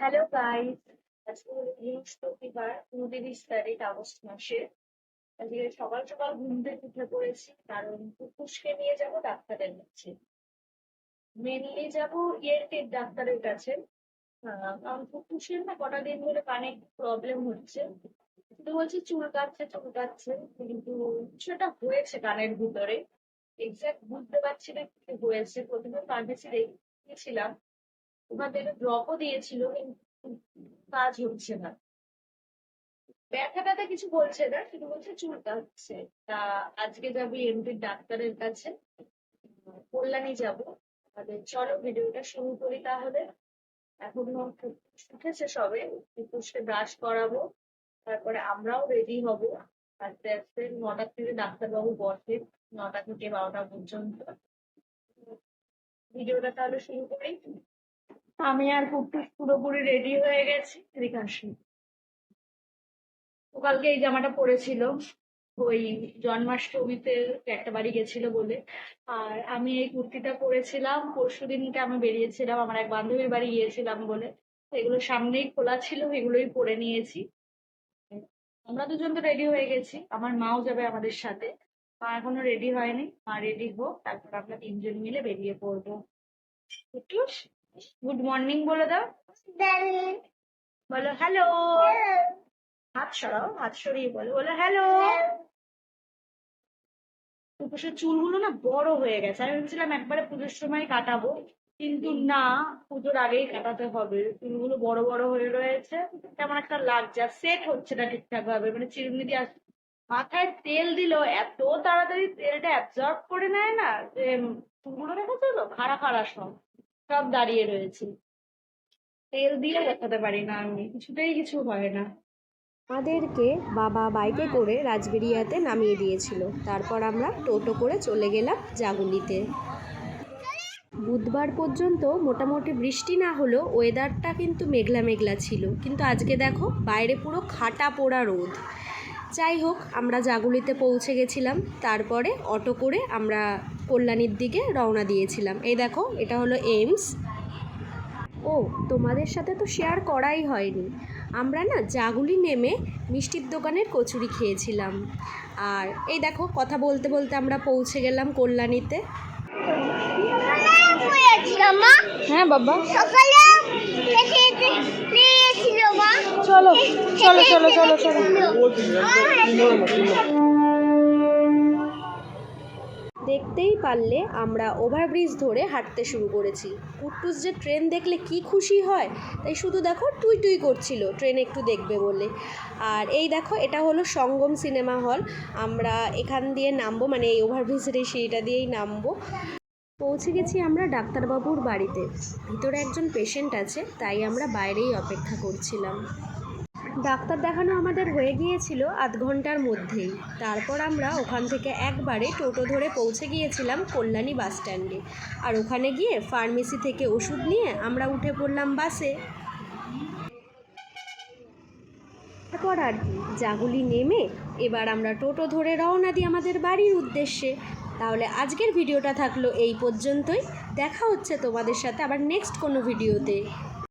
Hello guys আজকে বৃহস্পতিবার উনত্রিশ তারিখ আগস্ট মাসে। আজকে সকাল সকাল ঘুম থেকে উঠে পড়েছি, কারণ কুকুশকে নিয়ে যাব ডাক্তারের কাছে। মেনলি যাব ইএনটির ডাক্তারের কাছে। কারণ কুকুশের না কটা দিন ধরে কানে প্রবলেম হচ্ছে। শুধু বলছে চুলকাচ্ছে চুলকাচ্ছে, কিন্তু কিছু একটা হয়েছে কানের ভিতরে। এক্সাক্ট বুঝতে পারছি না কি হয়েছে। প্রথমে ফার্মেসি দেখিয়েছিলাম ওখান থেকে ড্রপও দিয়েছিল, কিন্তু কাজ হচ্ছে না। ব্যথা ট্যাথা কিছু বলছে না, শুধু বলছে চুলকাচ্ছে তা আজকে যাবি এমপির ডাক্তারের কাছে, কল্যাণী যাব। তাহলে চলো ভিডিওটা শুরু করি তাহলে। এখন উঠেছে সবে কুকুরকে ব্রাশ করাবো। তারপরে আমরাও রেডি হব। আস্তে আস্তে নটা থেকে ডাক্তারবাবু বসে, নটা থেকে বারোটা পর্যন্ত। ভিডিওটা তাহলে শুরু করি। আমি আর কুট্টুস পুরোপুরি রেডি হয়ে গেছি আসি ও কালকে এই জামাটা পরেছিল, ওই জন্মাষ্টমীতে একটা বাড়ি গেছিল বলে। আর আমি এই কুর্তিটা পরেছিলাম, পরশু দিনকে আমি বেরিয়েছিলাম, আমার এক বান্ধবীর বাড়ি গিয়েছিলাম বলে। এগুলো সামনেই খোলা ছিল, এগুলোই পরে নিয়েছি। আমরা দুজন তো রেডি হয়ে গেছি, আমার মাও যাবে আমাদের সাথে। মা এখনও রেডি হয়নি, মা রেডি হোক, তারপর আমরা তিনজন মিলে বেরিয়ে পড়ব। গুড মর্নিং বলে দাও। বলো হ্যালো হাত সরাও হাত সরিয়ে বলো বলো হ্যালো উপসের চুলগুলো না বড় হয়ে গেছে। আমি ভেবেছিলাম একবারে পুজোর সময় কাটাবো কিন্তু না পুজোর আগেই কাটাতে হবে। চুলগুলো বড় বড় হয়ে রয়েছে। কেমন একটা লাগছে আর সেট হচ্ছে না ঠিকঠাক ভাবে মানে চিরুনি দিয়ে আস- মাথায় তেল দিল এত তাড়াতাড়ি তেলটা অ্যাবজর্ব করে নেয় না যে চুলগুলো দেখেছ তো? খাড়া খাড়া সব। সব দাঁড়িয়ে রয়েছে। তেল দিয়ে দেখাতে পারি না আমি, কিছুতেই কিছু হয় না। আমাদেরকে বাবা বাইকে করে রাজবেরিয়াতে নামিয়ে দিয়েছিল। তারপর আমরা টোটো করে চলে গেলাম জাগুলিতে। বুধবার পর্যন্ত মোটামুটি বৃষ্টি না হলেও ওয়েদারটা কিন্তু মেঘলা মেঘলা ছিল। কিন্তু আজকে দেখো, বাইরে পুরো খাটা পোড়া রোদ। যাই হোক আমরা জাগুলিতে পৌঁছে গেছিলাম। তারপরে অটো করে আমরা কল্যাণীর দিকে রওনা দিয়েছিলাম। এই দেখো এটা হলো এইমস ও তোমাদের সাথে তো শেয়ার করাই হয়নি। আমরা না জাগুলি নেমে মিষ্টির দোকানের কচুরি খেয়েছিলাম। আর এই দেখো কথা বলতে বলতে আমরা পৌঁছে গেলাম কল্যাণীতে। হ্যাঁ বাবা। সকালে চলো চলো চলো চলো চলো। দেখতেই পারলে আমরা ওভারব্রিজ ধরে হাঁটতে শুরু করেছি। কুট্টুস যে ট্রেন দেখলে কি খুশি হয়, তাই শুধু দেখো টুই টুই করছিল, ট্রেন একটু দেখবে বলে। আর এই দেখো, এটা হলো সঙ্গম সিনেমা হল। আমরা এখান দিয়ে নামবো মানে এই ওভারব্রিজের এই সিঁড়িটা দিয়েই নামবো। পৌঁছে গেছি আমরা ডাক্তারবাবুর বাড়িতে। ভিতরে একজন পেশেন্ট আছে, তাই আমরা বাইরেই অপেক্ষা করছিলাম। ডাক্তার দেখানো আমাদের হয়ে গিয়েছিল আধ ঘণ্টার মধ্যেই। তারপর আমরা ওখান থেকে একবারে টোটো ধরে পৌঁছে গিয়েছিলাম কল্যাণী বাস স্ট্যান্ডে। আর ওখানে গিয়ে ফার্মেসি থেকে ওষুধ নিয়ে আমরা উঠে পড়লাম বাসে। তারপর আর কি, জাগুলি নেমে এবার আমরা টোটো ধরে রওনা দিই আমাদের বাড়ির উদ্দেশ্যে। তাহলে আজকের ভিডিওটা থাকল এই পর্যন্তই। দেখা হচ্ছে তোমাদের সাথে আবার নেক্সট কোনো ভিডিওতে।